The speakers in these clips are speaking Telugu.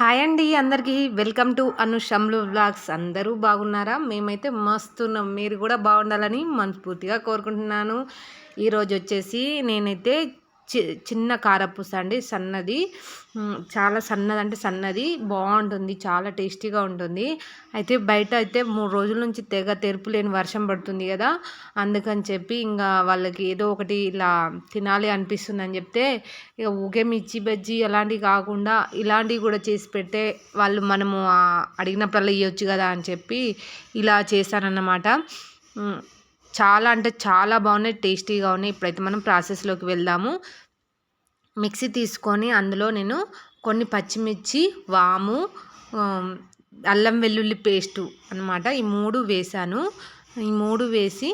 హాయ్ అండి అందరికీ. వెల్కమ్ టు అనుషమ్లు బ్లాగ్స్ అందరూ బాగున్నారా? మేమైతే మస్తున్నాం. మీరు కూడా బాగుండాలని మనస్ఫూర్తిగా కోరుకుంటున్నాను. ఈరోజు వచ్చేసి నేనైతే చిన్న కారపూస అండి సన్నది. చాలా సన్నది అంటే సన్నది బాగుంటుంది చాలా టేస్టీగా ఉంటుంది. అయితే బయట అయితే మూడు రోజుల నుంచి తెగ తెరుపు లేని వర్షం పడుతుంది కదా అందుకని చెప్పి ఇంకా వాళ్ళకి ఏదో ఒకటి ఇలా తినాలి అనిపిస్తుంది అని చెప్తే ఇక ఊకే మిర్చి బజ్జీ అలాంటివి కాకుండా ఇలాంటివి కూడా చేసి పెడితే వాళ్ళు మనము అడిగినప్పుడల్లా ఇవ్వచ్చు కదా అని చెప్పి ఇలా చేశానన్నమాట చాలా అంటే చాలా బాగున్నాయి టేస్టీగా ఉన్నాయి. ఇప్పుడైతే మనం ప్రాసెస్లోకి వెళ్దాము. మిక్సీ తీసుకొని అందులో నేను కొన్ని పచ్చిమిర్చి వాము అల్లం వెల్లుల్లి పేస్టు అనమాట ఈ మూడు వేసాను. ఈ మూడు వేసి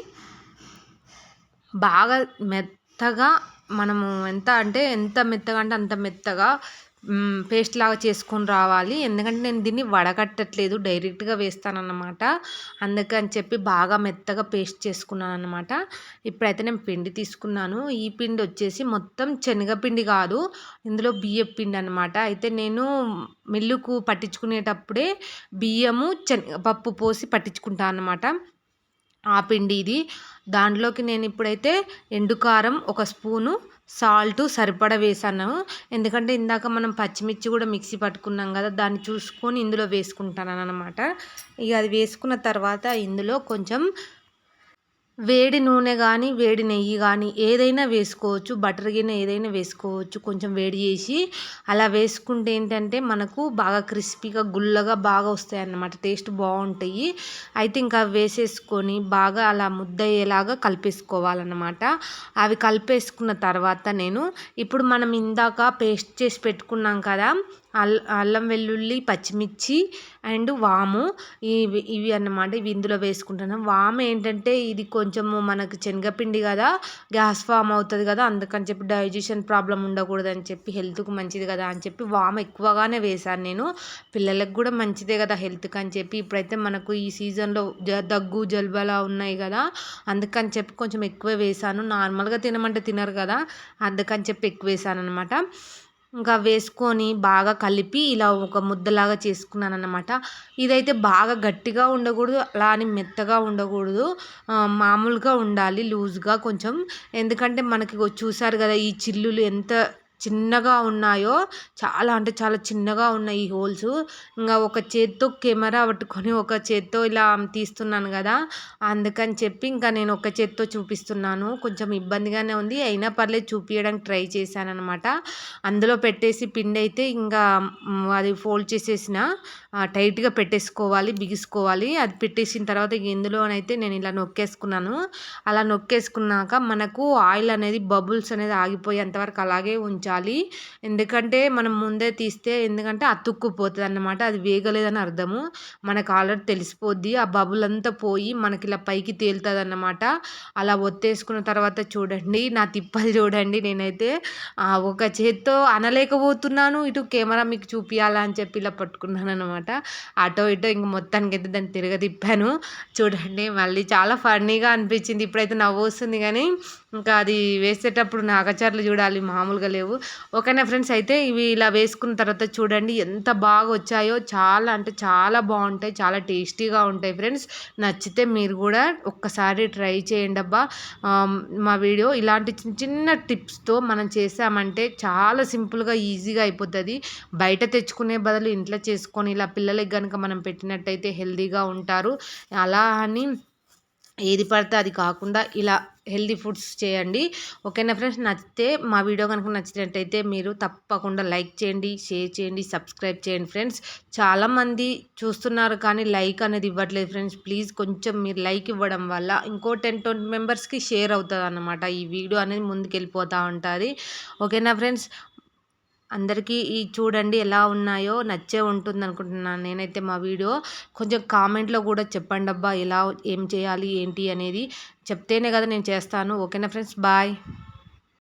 బాగా మెత్తగా మనము ఎంత అంటే ఎంత మెత్తగా అంటే అంత మెత్తగా పేస్ట్ లాగా చేసుకొని రావాలి. ఎందుకంటే నేను దీన్ని వడగట్టట్లేదు డైరెక్ట్గా వేస్తానన్నమాట. అందుకని చెప్పి బాగా మెత్తగా పేస్ట్ చేసుకున్నాను అనమాట ఇప్పుడైతే నేను పిండి తీసుకున్నాను. ఈ పిండి వచ్చేసి మొత్తం శనగపిండి కాదు ఇందులో బియ్యం పిండి అనమాట అయితే నేను మిల్లుకు పట్టించుకునేటప్పుడే బియ్యము శనగపప్పు పోసి పట్టించుకుంటాను అనమాట ఆ పిండి ఇది. దాంట్లోకి నేను ఇప్పుడైతే ఎండుకారం ఒక స్పూను సాల్ట్ సరిపడ వేసాను. ఎందుకంటే ఇందాక మనం పచ్చిమిర్చి కూడా మిక్సీ పట్టుకున్నాం కదా దాన్ని చూసుకొని ఇందులో వేసుకుంటాను అనమాట ఇక అది వేసుకున్న తర్వాత ఇందులో కొంచెం వేడి నూనె కానీ వేడి నెయ్యి కానీ ఏదైనా వేసుకోవచ్చు. బటర్ గిన్నె ఏదైనా వేసుకోవచ్చు. కొంచెం వేడి చేసి అలా వేసుకుంటే ఏంటంటే మనకు బాగా క్రిస్పీగా గుల్లగా బాగా వస్తాయి అన్నమాట టేస్ట్ బాగుంటాయి. అయితే ఇంకా వేసేసుకొని బాగా అలా ముద్దయ్యేలాగా కలిపేసుకోవాలన్నమాట. అవి కలిపేసుకున్న తర్వాత నేను ఇప్పుడు మనం ఇందాక పేస్ట్ చేసి పెట్టుకున్నాం కదా అల్లం వెల్లుల్లి పచ్చిమిర్చి అండ్ వాము. ఇవి ఇవి అన్నమాట ఇవి ఇందులో వేసుకుంటున్నాం. వాము ఏంటంటే ఇది కొంచెము మనకు శనగపిండి కదా గ్యాస్ ఫామ్ అవుతుంది కదా అందుకని చెప్పి డైజెషన్ ప్రాబ్లం ఉండకూడదు అని చెప్పి హెల్త్కి మంచిది కదా అని చెప్పి వాము ఎక్కువగానే వేశాను నేను. పిల్లలకు కూడా మంచిదే కదా హెల్త్కి అని చెప్పి ఇప్పుడైతే మనకు ఈ సీజన్లో దగ్గు జలుబలా ఉన్నాయి కదా అందుకని చెప్పి కొంచెం ఎక్కువ వేసాను నార్మల్గా తినమంటే తినరు కదా అందుకని చెప్పి ఎక్కువ వేసాను అనమాట ఇంకా వేసుకొని బాగా కలిపి ఇలా ఒక ముద్దలాగా చేసుకున్నాను అన్నమాట ఇదైతే బాగా గట్టిగా ఉండకూడదు అలా అని మెత్తగా ఉండకూడదు. మామూలుగా ఉండాలి లూజ్గా కొంచెం. ఎందుకంటే మనకి చూసారు కదా ఈ చిల్లులు ఎంత చిన్నగా ఉన్నాయో చాలా అంటే చాలా చిన్నగా ఉన్నాయి ఈ హోల్స్. ఇంకా ఒక చేత్తో కెమెరా పట్టుకొని ఒక చేత్తో ఇలా తీస్తున్నాను కదా అందుకని చెప్పి ఇంకా నేను ఒక చేత్తో చూపిస్తున్నాను. కొంచెం ఇబ్బందిగానే ఉంది. అయినా పర్లేదు చూపించడానికి ట్రై చేశాను అనమాట అందులో పెట్టేసి పిండి అయితే ఇంకా అది ఫోల్డ్ చేసేసిన టైట్గా పెట్టేసుకోవాలి బిగుసుకోవాలి. అది పెట్టేసిన తర్వాత ఇందులోనైతే నేను ఇలా నొక్కేసుకున్నాను అలా నొక్కేసుకున్నాక మనకు ఆయిల్ అనేది బబుల్స్ అనేది ఆగిపోయేంతవరకు అంతవరకు అలాగే ఉంచాలి ఎందుకంటే మనం ముందే తీస్తే ఎందుకంటే అతుక్కుపోతుంది అన్నమాట అది వేగలేదని అర్థము. మనకు ఆల్రెడీ తెలిసిపోద్ది. ఆ బబుల్ అంతా పోయి మనకి ఇలా పైకి తేలుతుంది అన్నమాట అలా ఒత్తేసుకున్న తర్వాత చూడండి నా తిప్పలు చూడండి. నేనైతే ఒక చేత్తో అనలేకపోతున్నాను. ఇటు కెమెరా మీకు చూపించాలా అని చెప్పి ఇలా పట్టుకున్నాను అనమాట అటో ఇటో ఇంక మొత్తానికి అయితే దాన్ని తిరగదిప్పాను చూడండి మళ్ళీ చాలా ఫన్నీగా అనిపించింది. ఇప్పుడైతే నవ్వు వస్తుంది కానీ ఇంకా అది వేసేటప్పుడు నాగచర్లు చూడాలి. మామూలుగా లేవు. ఓకేనా ఫ్రెండ్స్ అయితే ఇవి ఇలా వేసుకున్న తర్వాత చూడండి ఎంత బాగా వచ్చాయో. చాలా అంటే చాలా బాగుంటాయి చాలా టేస్టీగా ఉంటాయి ఫ్రెండ్స్. నచ్చితే మీరు కూడా ఒక్కసారి ట్రై చేయండి అబ్బా. మా వీడియో ఇలాంటి చిన్న చిన్న టిప్స్తో మనం చేసామంటే చాలా సింపుల్గా ఈజీగా అయిపోతుంది. బయట తెచ్చుకునే బదులు ఇంట్లో చేసుకొని ఇలా పిల్లలకి కనుక మనం పెట్టినట్టయితే హెల్దీగా ఉంటారు. అలా అని ఏది పడితే అది కాకుండా ఇలా హెల్దీ ఫుడ్స్ చేయండి. ఓకేనా ఫ్రెండ్స్? నచ్చితే మా వీడియో కనుక నచ్చినట్టయితే మీరు తప్పకుండా లైక్ చేయండి షేర్ చేయండి సబ్స్క్రైబ్ చేయండి ఫ్రెండ్స్. చాలామంది చూస్తున్నారు కానీ లైక్ అనేది ఇవ్వట్లేదు ఫ్రెండ్స్. ప్లీజ్ కొంచెం మీరు లైక్ ఇవ్వడం వల్ల ఇంకో టెన్ ట్వంటీ మెంబర్స్కి షేర్ అవుతుంది అన్నమాట ఈ వీడియో అనేది ముందుకు వెళ్ళిపోతూ ఉంటుంది. ఓకేనా ఫ్రెండ్స్? అందరికీ ఈ చూడండి ఎలా ఉన్నాయో నచ్చే ఉంటుంది అనుకుంటున్నాను నేనైతే మా వీడియో. కొంచెం కామెంట్లో కూడా చెప్పండి అబ్బా ఎలా ఏం చేయాలి ఏంటి అనేది. చెప్తేనే కదా నేను చేస్తాను. ఓకేనా ఫ్రెండ్స్? బాయ్.